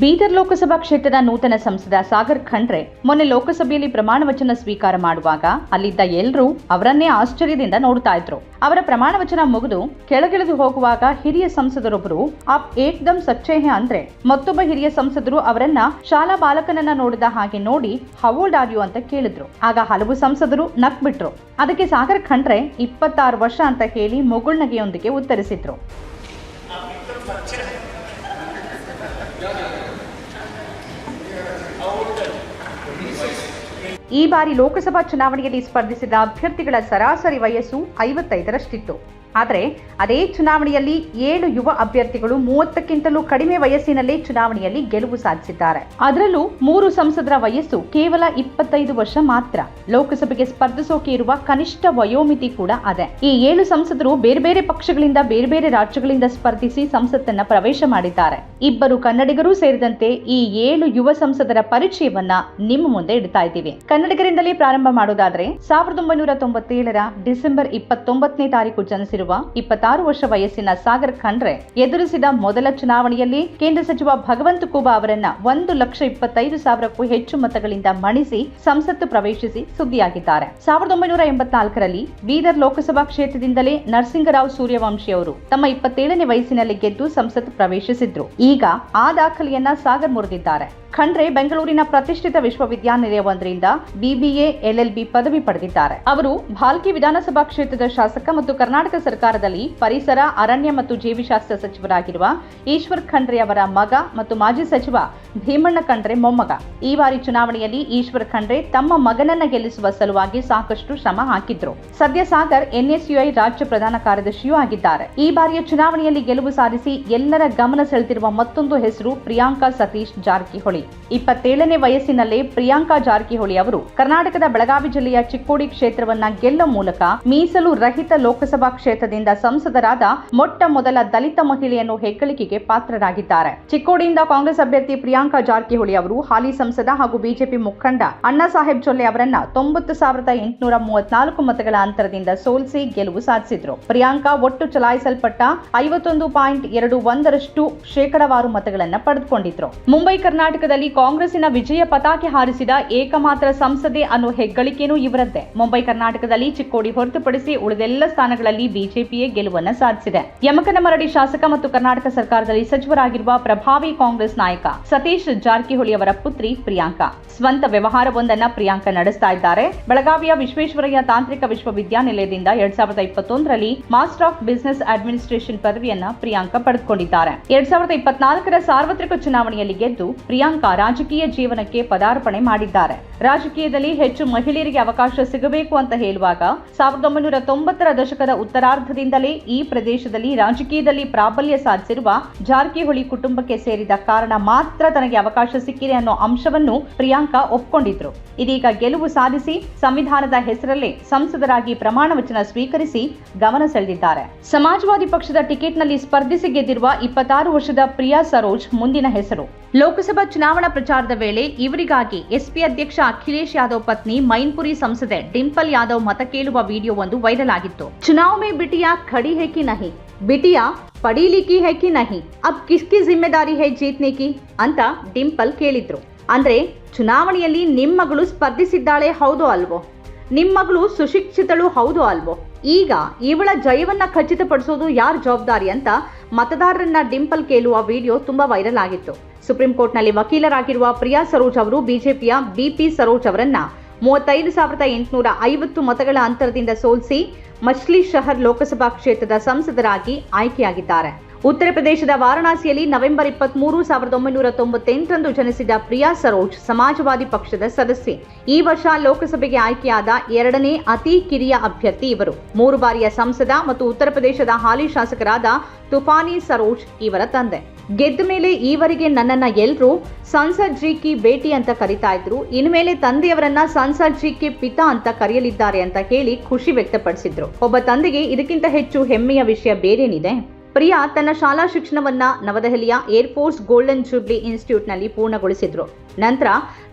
ಬೀದರ್ ಲೋಕಸಭಾ ಕ್ಷೇತ್ರದ ನೂತನ ಸಂಸದ ಸಾಗರ್ ಖಂಡ್ರೆ ಮೊನ್ನೆ ಲೋಕಸಭೆಯಲ್ಲಿ ಪ್ರಮಾಣ ವಚನ ಸ್ವೀಕಾರ ಮಾಡುವಾಗ ಅಲ್ಲಿದ್ದ ಎಲ್ಲರೂ ಅವರನ್ನೇ ಆಶ್ಚರ್ಯದಿಂದ ನೋಡ್ತಾ ಇದ್ರು. ಅವರ ಪ್ರಮಾಣ ವಚನ ಮುಗಿದು ಕೆಳಗಿಳಿದು ಹೋಗುವಾಗ ಹಿರಿಯ ಸಂಸದರೊಬ್ಬರು ಆಪ್ ಏಕ್ದಮ್ ಸಚ್ಚೆ ಅಂದ್ರೆ ಮತ್ತೊಬ್ಬ ಹಿರಿಯ ಸಂಸದರು ಅವರನ್ನ ಶಾಲಾ ಬಾಲಕನನ್ನ ನೋಡಿದ ಹಾಗೆ ನೋಡಿ ಹವೋಲ್ಡ್ ಆರ್ ಅಂತ ಕೇಳಿದ್ರು. ಆಗ ಹಲವು ಸಂಸದರು ನಕ್ ಬಿಟ್ರು. ಅದಕ್ಕೆ ಸಾಗರ್ ಖಂಡ್ರೆ ಇಪ್ಪತ್ತಾರು ವರ್ಷ ಅಂತ ಹೇಳಿ ಮುಗುಳ್ನಗೆಯೊಂದಿಗೆ ಉತ್ತರಿಸಿದ್ರು. ಈ ಬಾರಿ ಲೋಕಸಭಾ ಚುನಾವಣೆಯಲ್ಲಿ ಸ್ಪರ್ಧಿಸಿದ ಅಭ್ಯರ್ಥಿಗಳ ಸರಾಸರಿ ವಯಸ್ಸು ಐವತ್ತೈದರಷ್ಟಿತ್ತು. ಆದರೆ ಅದೇ ಚುನಾವಣೆಯಲ್ಲಿ ಏಳು ಯುವ ಅಭ್ಯರ್ಥಿಗಳು ಮೂವತ್ತಕ್ಕಿಂತಲೂ ಕಡಿಮೆ ವಯಸ್ಸಿನಲ್ಲೇ ಚುನಾವಣೆಯಲ್ಲಿ ಗೆಲುವು ಸಾಧಿಸಿದ್ದಾರೆ. ಅದರಲ್ಲೂ ಮೂರು ಸಂಸದರ ವಯಸ್ಸು ಕೇವಲ ಇಪ್ಪತ್ತೈದು ವರ್ಷ ಮಾತ್ರ. ಲೋಕಸಭೆಗೆ ಸ್ಪರ್ಧಿಸೋಕೆ ಇರುವ ಕನಿಷ್ಠ ವಯೋಮಿತಿ ಕೂಡ ಅದೇ. ಈ ಏಳು ಸಂಸದರು ಬೇರೆ ಬೇರೆ ಪಕ್ಷಗಳಿಂದ, ಬೇರೆ ಬೇರೆ ರಾಜ್ಯಗಳಿಂದ ಸ್ಪರ್ಧಿಸಿ ಸಂಸತ್ತನ್ನ ಪ್ರವೇಶ ಮಾಡಿದ್ದಾರೆ. ಇಬ್ಬರು ಕನ್ನಡಿಗರೂ ಸೇರಿದಂತೆ ಈ ಏಳು ಯುವ ಸಂಸದರ ಪರಿಚಯವನ್ನ ನಿಮ್ಮ ಮುಂದೆ ಇಡ್ತಾ ಇದ್ದೀವಿ. ಕನ್ನಡಿಗರಿಂದಲೇ ಪ್ರಾರಂಭ ಮಾಡೋದಾದ್ರೆ ಸಾವಿರದ ಒಂಬೈನೂರ ತೊಂಬತ್ತೇಳರ ಡಿಸೆಂಬರ್ ಇಪ್ಪತ್ತೊಂಬತ್ತನೇ ತಾರೀಕು ಜನಿಸಿರುವ ಇಪ್ಪತ್ತಾರು ವರ್ಷ ವಯಸ್ಸಿನ ಸಾಗರ್ ಖಂಡ್ರೆ ಎದುರಿಸಿದ ಮೊದಲ ಚುನಾವಣೆಯಲ್ಲಿ ಕೇಂದ್ರ ಸಚಿವ ಭಗವಂತ ಖೂಬಾ ಅವರನ್ನ ಒಂದು ಲಕ್ಷ ಇಪ್ಪತ್ತೈದು ಸಾವಿರಕ್ಕೂ ಹೆಚ್ಚು ಮತಗಳಿಂದ ಮಣಿಸಿ ಸಂಸತ್ತು ಪ್ರವೇಶಿಸಿ ಸುದ್ದಿಯಾಗಿದ್ದಾರೆ. ಸಾವಿರದ ಒಂಬೈನೂರ ಎಂಬತ್ನಾಲ್ಕರಲ್ಲಿ ಬೀದರ್ ಲೋಕಸಭಾ ಕ್ಷೇತ್ರದಿಂದಲೇ ನರಸಿಂಗರಾವ್ ಸೂರ್ಯವಂಶಿ ಅವರು ತಮ್ಮ ಇಪ್ಪತ್ತೇಳನೇ ವಯಸ್ಸಿನಲ್ಲಿ ಗೆದ್ದು ಸಂಸತ್ ಪ್ರವೇಶಿಸಿದ್ರು. ಈಗ ಆ ದಾಖಲೆಯನ್ನ ಸಾಗರ್ ಮುರಿದಿದ್ದಾರೆ. ಖಂಡ್ರೆ ಬೆಂಗಳೂರಿನ ಪ್ರತಿಷ್ಠಿತ ವಿಶ್ವವಿದ್ಯಾನಿಲಯವೊಂದರಿಂದ ಬಿಬಿಎ, ಎಲ್ಎಲ್ಬಿ ಪದವಿ ಪಡೆದಿದ್ದಾರೆ. ಅವರು ಭಾಲ್ಕಿ ವಿಧಾನಸಭಾ ಕ್ಷೇತ್ರದ ಶಾಸಕ ಮತ್ತು ಕರ್ನಾಟಕ ಸರ್ಕಾರದಲ್ಲಿ ಪರಿಸರ, ಅರಣ್ಯ ಮತ್ತು ಜೀವಿಶಾಸ್ತ್ರ ಸಚಿವರಾಗಿರುವ ಈಶ್ವರ್ ಖಂಡ್ರೆ ಅವರ ಮಗ ಮತ್ತು ಮಾಜಿ ಸಚಿವ ಭೀಮಣ್ಣ ಖಂಡ್ರೆ ಮೊಮ್ಮಗ. ಈ ಬಾರಿ ಚುನಾವಣೆಯಲ್ಲಿ ಈಶ್ವರ್ ಖಂಡ್ರೆ ತಮ್ಮ ಮಗನನ್ನ ಗೆಲ್ಲಿಸುವ ಸಲುವಾಗಿ ಸಾಕಷ್ಟು ಶ್ರಮ ಹಾಕಿದ್ರು. ಸದ್ಯ ಸಾಗರ್ ಎನ್ಎಸ್ಯುಐ ರಾಜ್ಯ ಪ್ರಧಾನ ಕಾರ್ಯದರ್ಶಿಯೂ ಆಗಿದ್ದಾರೆ. ಈ ಬಾರಿಯ ಚುನಾವಣೆಯಲ್ಲಿ ಗೆಲುವು ಸಾಧಿಸಿ ಎಲ್ಲರ ಗಮನ ಸೆಳೆದಿರುವ ಮತ್ತೊಂದು ಹೆಸರು ಪ್ರಿಯಾಂಕಾ ಸತೀಶ್ ಜಾರಕಿಹೊಳಿ. ಇಪ್ಪತ್ತೇಳನೇ ವಯಸ್ಸಿನಲ್ಲೇ ಪ್ರಿಯಾಂಕಾ ಜಾರಕಿಹೊಳಿ ಅವರು ಕರ್ನಾಟಕದ ಬೆಳಗಾವಿ ಜಿಲ್ಲೆಯ ಚಿಕ್ಕೋಡಿ ಕ್ಷೇತ್ರವನ್ನ ಗೆಲ್ಲುವ ಮೂಲಕ ಮೀಸಲು ರಹಿತ ಲೋಕಸಭಾ ಕ್ಷೇತ್ರದಿಂದ ಸಂಸದರಾದ ಮೊಟ್ಟ ಮೊದಲ ದಲಿತ ಮಹಿಳೆಯನ್ನು ಹೆಗ್ಗಳಿಕೆಗೆ ಪಾತ್ರರಾಗಿದ್ದಾರೆ. ಚಿಕ್ಕೋಡಿಯಿಂದ ಕಾಂಗ್ರೆಸ್ ಅಭ್ಯರ್ಥಿ ಪ್ರಿಯಾಂಕಾ ಜಾರಕಿಹೊಳಿ ಅವರು ಹಾಲಿ ಸಂಸದ ಹಾಗೂ ಬಿಜೆಪಿ ಮುಖಂಡ ಅಣ್ಣಾ ಸಾಹೇಬ್ ಜೊಲ್ಲೆ ಅವರನ್ನ ತೊಂಬತ್ತು ಸಾವಿರದ ಎಂಟುನೂರ ಮೂವತ್ನಾಲ್ಕು ಮತಗಳ ಅಂತರದಿಂದ ಸೋಲಿಸಿ ಗೆಲುವು ಸಾಧಿಸಿದ್ರು. ಪ್ರಿಯಾಂಕಾ ಒಟ್ಟು ಚಲಾಯಿಸಲ್ಪಟ್ಟ ಐವತ್ತೊಂದು ಪಾಯಿಂಟ್ ಎರಡು ಒಂದರಷ್ಟು ಶೇಕಡವಾರು ಮತಗಳನ್ನ ಪಡೆದುಕೊಂಡಿದ್ರು. ಮುಂಬೈ ಕರ್ನಾಟಕದಲ್ಲಿ ಕಾಂಗ್ರೆಸ್ಸಿನ ವಿಜಯ ಪತಾಕೆ ಹಾರಿಸಿದ ಏಕಮಾತ್ರ ಸಂಸದೆ ಅನ್ನೋ ಹೆಗ್ಗಳಿಕೆನೂ ಇವರದ್ದೇ. ಮುಂಬೈ ಕರ್ನಾಟಕದಲ್ಲಿ ಚಿಕ್ಕೋಡಿ ಹೊರತುಪಡಿಸಿ ಉಳಿದೆಲ್ಲ ಸ್ಥಾನಗಳಲ್ಲಿ ಬಿಜೆಪಿಯೇ ಗೆಲುವನ್ನ ಸಾಧಿಸಿದೆ. ಯಮಕನಮರಡಿ ಶಾಸಕ ಮತ್ತು ಕರ್ನಾಟಕ ಸರ್ಕಾರದಲ್ಲಿ ಸಚಿವರಾಗಿರುವ ಪ್ರಭಾವಿ ಕಾಂಗ್ರೆಸ್ ನಾಯಕ ಸತೀಶ್ ಜಾರಕಿಹೊಳಿ ಅವರ ಪುತ್ರಿ ಪ್ರಿಯಾಂಕಾ. ಸ್ವಂತ ವ್ಯವಹಾರವೊಂದನ್ನ ಪ್ರಿಯಾಂಕಾ ನಡೆಸ್ತಾ ಇದ್ದಾರೆ. ಬೆಳಗಾವಿಯ ವಿಶ್ವೇಶ್ವರಯ್ಯ ತಾಂತ್ರಿಕ ವಿಶ್ವವಿದ್ಯಾನಿಲಯದಿಂದ ಎರಡ್ ಸಾವಿರದ ಇಪ್ಪತ್ತೊಂದರಲ್ಲಿ ಮಾಸ್ಟರ್ ಆಫ್ ಬಿಸಿನೆಸ್ ಅಡ್ಮಿನಿಸ್ಟ್ರೇಷನ್ ಪದವಿಯನ್ನ ಪ್ರಿಯಾಂಕಾ ಪಡೆದುಕೊಂಡಿದ್ದಾರೆ. ಎರಡ್ ಸಾವಿರದ ಇಪ್ಪತ್ನಾಲ್ಕರ ಸಾರ್ವತ್ರಿಕ ಚುನಾವಣೆಯಲ್ಲಿ ಗೆದ್ದು ಪ್ರಿಯಾಂಕಾ ರಾಜಕೀಯ ಜೀವನಕ್ಕೆ ಪದಾರ್ಪಣೆ ಮಾಡಿದ್ದಾರೆ. ರಾಜಕೀಯದಲ್ಲಿ ಹೆಚ್ಚು ಮಹಿಳೆಯರಿಗೆ ಅವಕಾಶ ಸಿಗಬೇಕು ಅಂತ ಹೇಳುವಾಗ ಸಾವಿರದ ಒಂಬೈನೂರ ತೊಂಬತ್ತರ ದಶಕದ ಉತ್ತರಾರ್ಧದಿಂದಲೇ ಈ ಪ್ರದೇಶದಲ್ಲಿ ರಾಜಕೀಯದಲ್ಲಿ ಪ್ರಾಬಲ್ಯ ಸಾಧಿಸಿರುವ ಜಾರಕಿಹೊಳಿ ಕುಟುಂಬಕ್ಕೆ ಸೇರಿದ ಕಾರಣ ಮಾತ್ರ ತನಗೆ ಅವಕಾಶ ಸಿಕ್ಕಿದೆ ಅನ್ನೋ ಅಂಶವನ್ನು ಪ್ರಿಯಾಂಕಾ ಒಪ್ಕೊಂಡಿದ್ರು. ಇದೀಗ ಗೆಲುವು ಸಾಧಿಸಿ ಸಂವಿಧಾನದ ಹೆಸರಲ್ಲೇ ಸಂಸದರಾಗಿ ಪ್ರಮಾಣ ವಚನ ಸ್ವೀಕರಿಸಿ ಗಮನ ಸೆಳೆದಿದ್ದಾರೆ. ಸಮಾಜವಾದಿ ಪಕ್ಷದ ಟಿಕೆಟ್ನಲ್ಲಿ ಸ್ಪರ್ಧಿಸಿ ಗೆದ್ದಿರುವ ಇಪ್ಪತ್ತಾರು ವರ್ಷದ ಪ್ರಿಯಾ ಸರೋಜ್ ಮುಂದಿನ ಹೆಸರು. ಲೋಕಸಭಾ ಚುನಾವಣಾ ಪ್ರಚಾರದ ವೇಳೆ ಇವರಿಗಾಗಿ ಎಸ್ಪಿ ಅಧ್ಯಕ್ಷ ಅಖಿಲೇಶ್ ಯಾದವ್ ಪತ್ನಿ ಮೈನ್ಪುರಿ ಸಂಸದೆ ಡಿಂಪಲ್ ಯಾದವ್ ಮತ ಕೇಳುವ ವಿಡಿಯೋ ಒಂದು ವೈರಲ್ ಆಗಿತ್ತು. ಚುನಾವ್ ಬಿಟಿಯಾ ಖಡಿ ಹೇ ಕಿ ನಹಿ, ಬಿಟಿಯಾ ಲಿಖಿ ಹೇ ಕಿ ನಹಿ, ಅಬ್ ಕಿಸ್ಕಿ ಜಿಮ್ಮೆದಾರಿ ಹೇ ಜೀತ್ನೆ ಕಿ ಅಂತ ಡಿಂಪಲ್ ಕೇಳಿದ್ರು. ಅಂದ್ರೆ ಚುನಾವಣೆಯಲ್ಲಿ ನಿಮ್ಮ ಮಗಳು ಸ್ಪರ್ಧಿಸಿದ್ದಾಳೆ ಹೌದೋ ಅಲ್ವೋ? ನಿಮ್ಮ ಮಗಳು ಸುಶಿಕ್ಷಿತಳು ಹೌದೋ ಅಲ್ವೋ? ಈಗ ಇವಳ ಜಯವನ್ನ ಖಚಿತಪಡಿಸೋದು ಯಾರ ಜವಾಬ್ದಾರಿ ಅಂತ ಮತದಾರರನ್ನ ಡಿಂಪಲ್ ಕೇಳುವ ವಿಡಿಯೋ ತುಂಬಾ ವೈರಲ್ ಆಗಿತ್ತು. ಸುಪ್ರೀಂ ಕೋರ್ಟ್ನಲ್ಲಿ ವಕೀಲರಾಗಿರುವ ಪ್ರಿಯಾ ಸರೋಜ್ ಅವರು ಬಿಜೆಪಿಯ ಬಿಪಿ ಸರೋಜ್ ಅವರನ್ನ ಮೂವತ್ತೈದು ಸಾವಿರದ ಎಂಟುನೂರ ಐವತ್ತು ಮತಗಳ ಅಂತರದಿಂದ ಸೋಲಿಸಿ ಮಚ್ಲಿ ಶಹರ್ ಲೋಕಸಭಾ ಕ್ಷೇತ್ರದ ಸಂಸದರಾಗಿ ಆಯ್ಕೆಯಾಗಿದ್ದಾರೆ. ಉತ್ತರ ಪ್ರದೇಶದ ವಾರಣಾಸಿಯಲ್ಲಿ ನವೆಂಬರ್ ಇಪ್ಪತ್ಮೂರು ಸಾವಿರದ ಒಂಬೈನೂರ ತೊಂಬತ್ತೆಂಟರಂದು ಜನಿಸಿದ ಪ್ರಿಯಾ ಸರೋಜ್ ಸಮಾಜವಾದಿ ಪಕ್ಷದ ಸದಸ್ಯೆ. ಈ ವರ್ಷ ಲೋಕಸಭೆಗೆ ಆಯ್ಕೆಯಾದ ಎರಡನೇ ಅತಿ ಕಿರಿಯ ಅಭ್ಯರ್ಥಿ ಇವರು. ಮೂರು ಬಾರಿಯ ಸಂಸದ ಮತ್ತು ಉತ್ತರ ಪ್ರದೇಶದ ಹಾಲಿ ಶಾಸಕರಾದ ತುಫಾನಿ ಸರೋಜ್ ಇವರ ತಂದೆ. ಗೆದ್ದ ಮೇಲೆ ಈವರೆಗೆ ನನ್ನನ್ನ ಎಲ್ಲರೂ ಸಂಸದ್ ಜಿ ಕಿ ಭೇಟಿ ಅಂತ ಕರಿತಾ ಇದ್ರು. ಇನ್ಮೇಲೆ ತಂದೆಯವರನ್ನ ಸಂಸದ್ ಜಿ ಕಿ ಪಿತಾ ಅಂತ ಕರೆಯಲಿದ್ದಾರೆ ಅಂತ ಹೇಳಿ ಖುಷಿ ವ್ಯಕ್ತಪಡಿಸಿದ್ರು. ಒಬ್ಬ ತಂದೆಗೆ ಇದಕ್ಕಿಂತ ಹೆಚ್ಚು ಹೆಮ್ಮೆಯ ವಿಷಯ ಬೇರೇನಿದೆ. ಪ್ರಿಯಾ ತನ್ನ ಶಾಲಾ ಶಿಕ್ಷಣವನ್ನ ನವದೆಹಲಿಯ ಏರ್ಫೋರ್ಸ್ ಗೋಲ್ಡನ್ ಜೂಬ್ಲಿ ಇನ್ಸ್ಟಿಟ್ಯೂಟ್ನಲ್ಲಿ ಪೂರ್ಣಗೊಳಿಸಿದ್ರು. ನಂತರ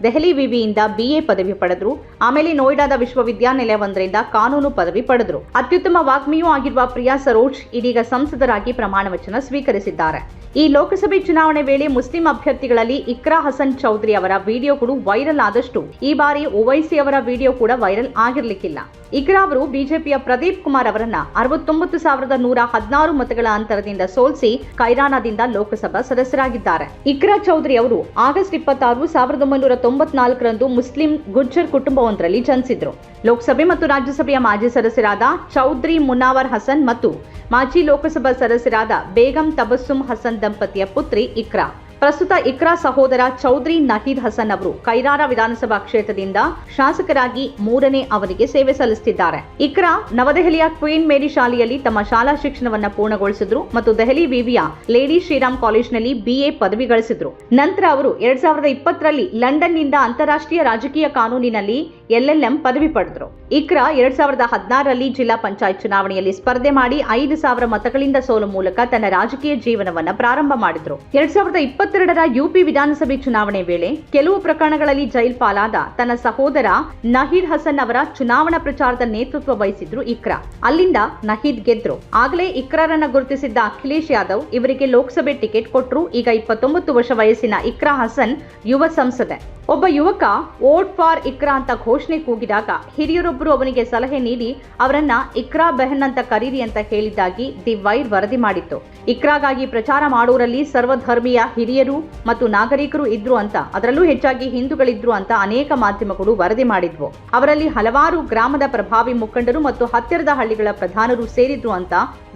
ದೆಹಲಿ ವಿವಿಯಿಂದ ಬಿಎ ಪದವಿ ಪಡೆದ್ರು. ಆಮೇಲೆ ನೋಯ್ಡಾದ ವಿಶ್ವವಿದ್ಯಾನಿಲಯವೊಂದರಿಂದ ಕಾನೂನು ಪದವಿ ಪಡೆದ್ರು. ಅತ್ಯುತ್ತಮ ವಾಗ್ಮಿಯೂ ಆಗಿರುವ ಪ್ರಿಯಾ ಸರೋಜ್ ಇದೀಗ ಸಂಸದರಾಗಿ ಪ್ರಮಾಣ ವಚನ ಸ್ವೀಕರಿಸಿದ್ದಾರೆ. ಈ ಲೋಕಸಭೆ ಚುನಾವಣೆ ವೇಳೆ ಮುಸ್ಲಿಂ ಅಭ್ಯರ್ಥಿಗಳಲ್ಲಿ ಇಕ್ರಾ ಹಸನ್ ಚೌಧರಿ ಅವರ ವಿಡಿಯೋಗಳು ವೈರಲ್ ಆದಷ್ಟು, ಈ ಬಾರಿ ಓವೈಸಿ ಅವರ ವಿಡಿಯೋ ಕೂಡ ವೈರಲ್ ಆಗಿರ್ಲಿಕ್ಕಿಲ್ಲ. ಇಕ್ರಾ ಅವರು ಬಿಜೆಪಿಯ ಪ್ರದೀಪ್ ಕುಮಾರ್ ಅವರನ್ನ ಅರವತ್ತೊಂಬತ್ತು ಸಾವಿರದ ನೂರ ಹದಿನಾರು ಮತಗಳ ಅಂತರದಿಂದ ಸೋಲಿಸಿ ಕೈರಾನಾದಿಂದ ಲೋಕಸಭಾ ಸದಸ್ಯರಾಗಿದ್ದಾರೆ. ಇಕ್ರಾ ಚೌಧರಿ ಅವರು ಆಗಸ್ಟ್ ಇಪ್ಪತ್ತಾರು ಸಾವಿರದ ಒಂಬೈನೂರ ತೊಂಬತ್ನಾಲ್ಕರಂದು ಮುಸ್ಲಿಂ ಗುಜ್ಜರ್ ಕುಟುಂಬವೊಂದರಲ್ಲಿ ಜನಿಸಿದ್ರು. ಲೋಕಸಭೆ ಮತ್ತು ರಾಜ್ಯಸಭೆಯ ಮಾಜಿ ಸದಸ್ಯರಾದ ಚೌಧರಿ ಮುನಾವರ್ ಹಸನ್ ಮತ್ತು ಮಾಜಿ ಲೋಕಸಭಾ ಸದಸ್ಯರಾದ ಬೇಗಂ ತಬಸ್ಸುಮ್ ಹಸನ್ ದಂಪತಿಯ ಪುತ್ರಿ ಇಕ್ರಾ. ಪ್ರಸ್ತುತ ಇಕ್ರಾ ಸಹೋದರ ಚೌಧರಿ ನಹೀದ್ ಹಸನ್ ಅವರು ಕೈರಾರ ವಿಧಾನಸಭಾ ಕ್ಷೇತ್ರದಿಂದ ಶಾಸಕರಾಗಿ ಮೂರನೇ ಅವಧಿಗೆ ಸೇವೆ ಸಲ್ಲಿಸುತ್ತಿದ್ದಾರೆ. ಇಕ್ರಾ ನವದೆಹಲಿಯ ಕ್ವೀನ್ ಮೇರಿ ಶಾಲೆಯಲ್ಲಿ ತಮ್ಮ ಶಾಲಾ ಶಿಕ್ಷಣವನ್ನು ಪೂರ್ಣಗೊಳಿಸಿದ್ರು ಮತ್ತು ದೆಹಲಿ ವಿವಿಯ ಲೇಡಿ ಶ್ರೀರಾಮ್ ಕಾಲೇಜ್ನಲ್ಲಿ ಬಿಎ ಪದವಿ ಗಳಿಸಿದ್ರು. ನಂತರ ಅವರು ಎರಡ್ ಸಾವಿರದ ಇಪ್ಪತ್ತರಲ್ಲಿ ಲಂಡನ್ನಿಂದ ಅಂತಾರಾಷ್ಟ್ರೀಯ ರಾಜಕೀಯ ಕಾನೂನಿನಲ್ಲಿ ಎಲ್ಎಲ್ಎಂ ಪದವಿ ಪಡೆದರು. ಇಕ್ರಾ ಎರಡ್ ಸಾವಿರದ ಹದಿನಾರರಲ್ಲಿ ಜಿಲ್ಲಾ ಪಂಚಾಯತ್ ಚುನಾವಣೆಯಲ್ಲಿ ಸ್ಪರ್ಧೆ ಮಾಡಿ ಐದು ಸಾವಿರ ಮತಗಳಿಂದ ಸೋಲು ಮೂಲಕ ತನ್ನ ರಾಜಕೀಯ ಜೀವನವನ್ನ ಪ್ರಾರಂಭ ಮಾಡಿದ್ರು. ಎರಡ್ ಸಾವಿರದ ಇಪ್ಪತ್ತೆರಡರ ಯುಪಿ ವಿಧಾನಸಭೆ ಚುನಾವಣೆ ವೇಳೆ ಕೆಲವು ಪ್ರಕರಣಗಳಲ್ಲಿ ಜೈಲ್ ಪಾಲಾದ ತನ್ನ ಸಹೋದರ ನಹೀದ್ ಹಸನ್ ಅವರ ಚುನಾವಣಾ ಪ್ರಚಾರದ ನೇತೃತ್ವ ವಹಿಸಿದ್ರು ಇಕ್ರಾ. ಅಲ್ಲಿಂದ ನಹೀದ್ ಗೆದ್ರು. ಆಗಲೇ ಇಕ್ರಾರನ್ನ ಗುರುತಿಸಿದ್ದ ಅಖಿಲೇಶ್ ಯಾದವ್ ಇವರಿಗೆ ಲೋಕಸಭೆ ಟಿಕೆಟ್ ಕೊಟ್ಟರು ಈಗ ಇಪ್ಪತ್ತೊಂಬತ್ತು ವರ್ಷ ವಯಸ್ಸಿನ ಇಕ್ರಾ ಹಸನ್ ಯುವ ಸಂಸದೆ. ಒಬ್ಬ ಯುವಕ, ವೋಟ್ ಫಾರ್ ಇಕ್ರಾ ಅಂತ ಘೋಷಣೆ ಕೂಗಿದಾಗ ಹಿರಿಯರೊಬ್ಬರು ಅವನಿಗೆ ಸಲಹೆ ನೀಡಿ ಅವರನ್ನ ಇಕ್ರಾ ಬೆಹನ್ ಅಂತ ಕರೀರಿ ಅಂತ ಹೇಳಿದ್ದಾಗಿ ದಿ ವೈರ್ ವರದಿ ಮಾಡಿತ್ತು. ಇಕ್ರಾಗಾಗಿ ಪ್ರಚಾರ ಮಾಡೋರಲ್ಲಿ ಸರ್ವಧರ್ಮೀಯ ಹಿರಿಯರು ಮತ್ತು ನಾಗರಿಕರು ಇದ್ರು ಅಂತ, ಅದರಲ್ಲೂ ಹೆಚ್ಚಾಗಿ ಹಿಂದೂಗಳಿದ್ರು ಅಂತ ಅನೇಕ ಮಾಧ್ಯಮಗಳು ವರದಿ ಮಾಡಿದ್ವು. ಅವರಲ್ಲಿ ಹಲವಾರು ಗ್ರಾಮದ ಪ್ರಭಾವಿ ಮುಖಂಡರು ಮತ್ತು ಹತ್ತಿರದ ಹಳ್ಳಿಗಳ ಪ್ರಧಾನರು ಸೇರಿದ್ರು ಅಂತ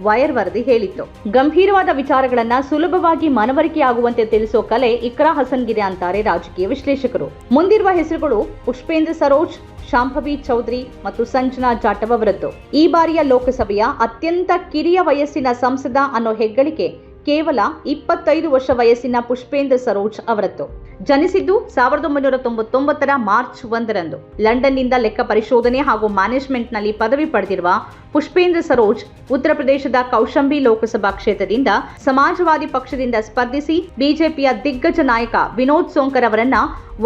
ವೈರ್ ವರದಿ ಹೇಳಿತ್ತು. ಗಂಭೀರವಾದ ವಿಚಾರಗಳನ್ನ ಸುಲಭವಾಗಿ ಮನವರಿಕೆಯಾಗುವಂತೆ ತಿಳಿಸೋ ಕಲೆ ಇಕ್ರಾ ಹಸನ್ಗಿದೆ ಅಂತಾರೆ ರಾಜಕೀಯ ವಿಶ್ಲೇಷಕರು. ಮುಂದಿರುವ ಹೆಸರುಗಳು ಪುಷ್ಪೇಂದ್ರ ಸರೋಜ್ ಶಾಂಭವಿ ಚೌಧರಿ ಮತ್ತು ಸಂಜನಾ ಜಾಟವ್ ಅವರದ್ದು. ಈ ಬಾರಿಯ ಲೋಕಸಭೆಯ ಅತ್ಯಂತ ಕಿರಿಯ ವಯಸ್ಸಿನ ಸಂಸದ ಅನ್ನೋ ಹೆಗ್ಗಳಿಕೆ ಕೇವಲ ಇಪ್ಪತ್ತೈದು ವರ್ಷ ವಯಸ್ಸಿನ ಪುಷ್ಪೇಂದ್ರ ಸರೋಜ್ ಅವರದ್ದು. ಜನಿಸಿದ್ದು ಸಾವಿರದ ಒಂಬೈನೂರ ತೊಂಬತ್ತೊಂಬತ್ತರ ಮಾರ್ಚ್ ಒಂದರಂದು. ಲಂಡನ್ನಿಂದ ಲೆಕ್ಕ ಪರಿಶೋಧನೆ ಹಾಗೂ ಮ್ಯಾನೇಜ್ಮೆಂಟ್ನಲ್ಲಿ ಪದವಿ ಪಡೆದಿರುವ ಪುಷ್ಪೇಂದ್ರ ಸರೋಜ್ ಉತ್ತರ ಪ್ರದೇಶದ ಕೌಶಂಬಿ ಲೋಕಸಭಾ ಕ್ಷೇತ್ರದಿಂದ ಸಮಾಜವಾದಿ ಪಕ್ಷದಿಂದ ಸ್ಪರ್ಧಿಸಿ ಬಿಜೆಪಿಯ ದಿಗ್ಗಜ ನಾಯಕ ವಿನೋದ್ ಸೋಂಕರ್ ಅವರನ್ನ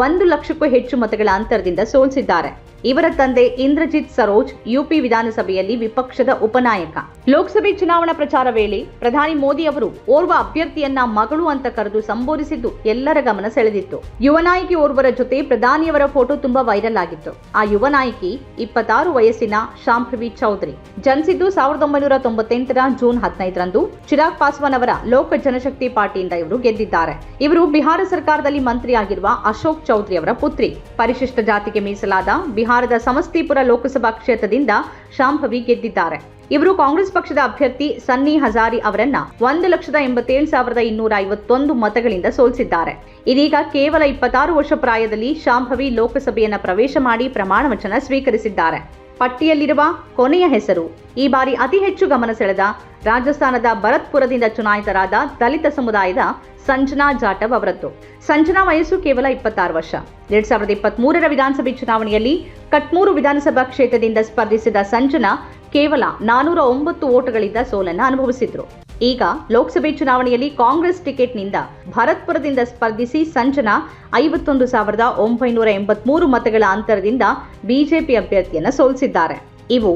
ಒಂದು ಲಕ್ಷಕ್ಕೂ ಹೆಚ್ಚು ಮತಗಳ ಅಂತರದಿಂದ ಸೋಲಿಸಿದ್ದಾರೆ. ಇವರ ತಂದೆ ಇಂದ್ರಜಿತ್ ಸರೋಜ್ ಯುಪಿ ವಿಧಾನಸಭೆಯಲ್ಲಿ ವಿಪಕ್ಷದ ಉಪನಾಯಕ. ಲೋಕಸಭೆ ಚುನಾವಣಾ ಪ್ರಚಾರ ವೇಳೆ ಪ್ರಧಾನಿ ಮೋದಿ ಅವರು ಓರ್ವ ಅಭ್ಯರ್ಥಿಯನ್ನ ಮಗಳು ಅಂತ ಕರೆದು ಸಂಬೋಧಿಸಿದ್ದು ಎಲ್ಲರ ಗಮನ ಸೆಳೆದಿತ್ತು. ಯುವ ನಾಯಕಿ ಓರ್ವರ ಜೊತೆ ಪ್ರಧಾನಿಯವರ ಫೋಟೋ ತುಂಬಾ ವೈರಲ್ ಆಗಿತ್ತು. ಆ ಯುವ ನಾಯಕಿ ಇಪ್ಪತ್ತಾರು ವಯಸ್ಸಿನ ಶಾಂಭವಿ ಚೌಧರಿ. ಜನಿಸಿದ್ದು ಸಾವಿರದ ಒಂಬೈನೂರ ತೊಂಬತ್ತೆಂಟರ ಜೂನ್ ಹದಿನೈದರಂದು ಚಿರಾಗ್ ಪಾಸ್ವಾನ್ ಅವರ ಲೋಕ ಜನಶಕ್ತಿ ಪಾರ್ಟಿಯಿಂದ ಇವರು ಗೆದ್ದಿದ್ದಾರೆ. ಇವರು ಬಿಹಾರ ಸರ್ಕಾರದಲ್ಲಿ ಮಂತ್ರಿಯಾಗಿರುವ ಅಶೋಕ್ ಚೌಧರಿ ಅವರ ಪುತ್ರಿ. ಪರಿಶಿಷ್ಟ ಜಾತಿಗೆ ಮೀಸಲಾದ ಬಿಹಾರದ ಸಮಸ್ತಿಪುರ ಲೋಕಸಭಾ ಕ್ಷೇತ್ರದಿಂದ ಶಾಂಭವಿ ಗೆದ್ದಿದ್ದಾರೆ. ಇವರು ಕಾಂಗ್ರೆಸ್ ಪಕ್ಷದ ಅಭ್ಯರ್ಥಿ ಸನ್ನಿ ಹಜಾರಿ ಅವರನ್ನ ಒಂದು ಲಕ್ಷದ ಎಂಬತ್ತೇಳು ಸಾವಿರದ ಇನ್ನೂರ ಐವತ್ತೊಂದು ಮತಗಳಿಂದ ಸೋಲಿಸಿದ್ದಾರೆ. ಇದೀಗ ಕೇವಲ ಇಪ್ಪತ್ತಾರು ವರ್ಷ ಪ್ರಾಯದಲ್ಲಿ ಶಾಂಭವಿ ಲೋಕಸಭೆಯನ್ನ ಪ್ರವೇಶ ಮಾಡಿ ಪ್ರಮಾಣ ವಚನ ಸ್ವೀಕರಿಸಿದ್ದಾರೆ. ಪಟ್ಟಿಯಲ್ಲಿರುವ ಕೊನೆಯ ಹೆಸರು. ಈ ಬಾರಿ ಅತಿ ಹೆಚ್ಚು ಗಮನ ಸೆಳೆದ ರಾಜಸ್ಥಾನದ ಭರತ್ಪುರದಿಂದ ಚುನಾಯಿತರಾದ ದಲಿತ ಸಮುದಾಯದ ಸಂಜನಾ ಜಾಟವ್ ಅವರದ್ದು. ಸಂಜನಾ ವಯಸ್ಸು ಕೇವಲ ಇಪ್ಪತ್ತಾರು ವರ್ಷ. ಎರಡ್ ಸಾವಿರದ ಇಪ್ಪತ್ತ್ ಮೂರರ ವಿಧಾನಸಭೆ ಚುನಾವಣೆಯಲ್ಲಿ ಕಟ್ಮೂರು ವಿಧಾನಸಭಾ ಕ್ಷೇತ್ರದಿಂದ ಸ್ಪರ್ಧಿಸಿದ ಸಂಜನಾ ಕೇವಲ ನಾನೂರ ಒಂಬತ್ತು ಓಟುಗಳಿಂದ ಸೋಲನ್ನು ಅನುಭವಿಸಿದ್ರು. ಈಗ ಲೋಕಸಭೆ ಚುನಾವಣೆಯಲ್ಲಿ ಕಾಂಗ್ರೆಸ್ ಟಿಕೆಟ್ನಿಂದ ಭರತ್ಪುರದಿಂದ ಸ್ಪರ್ಧಿಸಿ ಸಂಜನಾ ಐವತ್ತೊಂದು ಸಾವಿರದ ಒಂಬೈನೂರ ಎಂಬತ್ಮೂರು ಮತಗಳ ಅಂತರದಿಂದ ಬಿಜೆಪಿ ಅಭ್ಯರ್ಥಿಯನ್ನು ಸೋಲಿಸಿದ್ದಾರೆ. ಇವು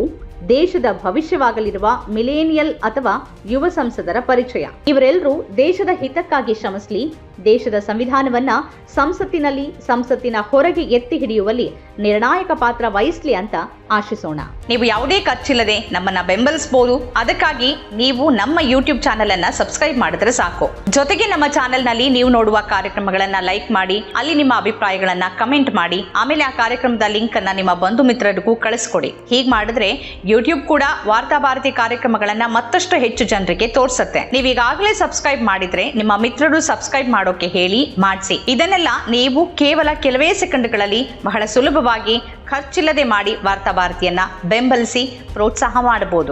ದೇಶದ ಭವಿಷ್ಯವಾಗಲಿರುವ ಮಿಲೇನಿಯಲ್ ಅಥವಾ ಯುವ ಸಂಸದರ ಪರಿಚಯ. ಇವರೆಲ್ಲರೂ ದೇಶದ ಹಿತಕ್ಕಾಗಿ ಶ್ರಮಿಸಲಿ ದೇಶದ ಸಂವಿಧಾನವನ್ನ ಸಂಸತ್ತಿನಲ್ಲಿ ಸಂಸತ್ತಿನ ಹೊರಗೆ ಎತ್ತಿ ಹಿಡಿಯುವಲ್ಲಿ ನಿರ್ಣಾಯಕ ಪಾತ್ರ ವಹಿಸಲಿ ಅಂತ ಆಶಿಸೋಣ. ನೀವು ಯಾವುದೇ ಖರ್ಚಿಲ್ಲದೆ ನಮ್ಮನ್ನ ಬೆಂಬಲಿಸಬಹುದು ಅದಕ್ಕಾಗಿ ನೀವು ನಮ್ಮ ಯೂಟ್ಯೂಬ್ ಚಾನೆಲ್ ಅನ್ನ ಸಬ್ಸ್ಕ್ರೈಬ್ ಮಾಡಿದ್ರೆ ಸಾಕು. ಜೊತೆಗೆ ನಮ್ಮ ಚಾನೆಲ್ನಲ್ಲಿ ನೀವು ನೋಡುವ ಕಾರ್ಯಕ್ರಮಗಳನ್ನ ಲೈಕ್ ಮಾಡಿ, ಅಲ್ಲಿ ನಿಮ್ಮ ಅಭಿಪ್ರಾಯಗಳನ್ನ ಕಮೆಂಟ್ ಮಾಡಿ, ಆಮೇಲೆ ಆ ಕಾರ್ಯಕ್ರಮದ ಲಿಂಕ್ ಅನ್ನ ನಿಮ್ಮ ಬಂಧು ಮಿತ್ರರಿಗೂ ಕಳಿಸ್ಕೊಡಿ. ಹೀಗೆ ಮಾಡಿದ್ರೆ ಯೂಟ್ಯೂಬ್ ಕೂಡ ವಾರ್ತಾ ಭಾರತಿ ಕಾರ್ಯಕ್ರಮಗಳನ್ನ ಮತ್ತಷ್ಟು ಹೆಚ್ಚು ಜನರಿಗೆ ತೋರಿಸುತ್ತೆ. ನೀವು ಈಗಾಗಲೇ ಸಬ್ಸ್ಕ್ರೈಬ್ ಮಾಡಿದ್ರೆ ನಿಮ್ಮ ಮಿತ್ರರು ಸಬ್ಸ್ಕ್ರೈಬ್ ಮಾಡೋಕೆ ಹೇಳಿ ಮಾಡಿಸಿ. ಇದನ್ನೆಲ್ಲ ನೀವು ಕೇವಲ ಕೆಲವೇ ಸೆಕೆಂಡ್ಗಳಲ್ಲಿ ಬಹಳ ಸುಲಭವಾಗಿ ಖರ್ಚಿಲ್ಲದೆ ಮಾಡಿ ವಾರ್ತಾ ಭಾರತಿಯನ್ನ ಬೆಂಬಲಿಸಿ ಪ್ರೋತ್ಸಾಹ ಮಾಡಬಹುದು.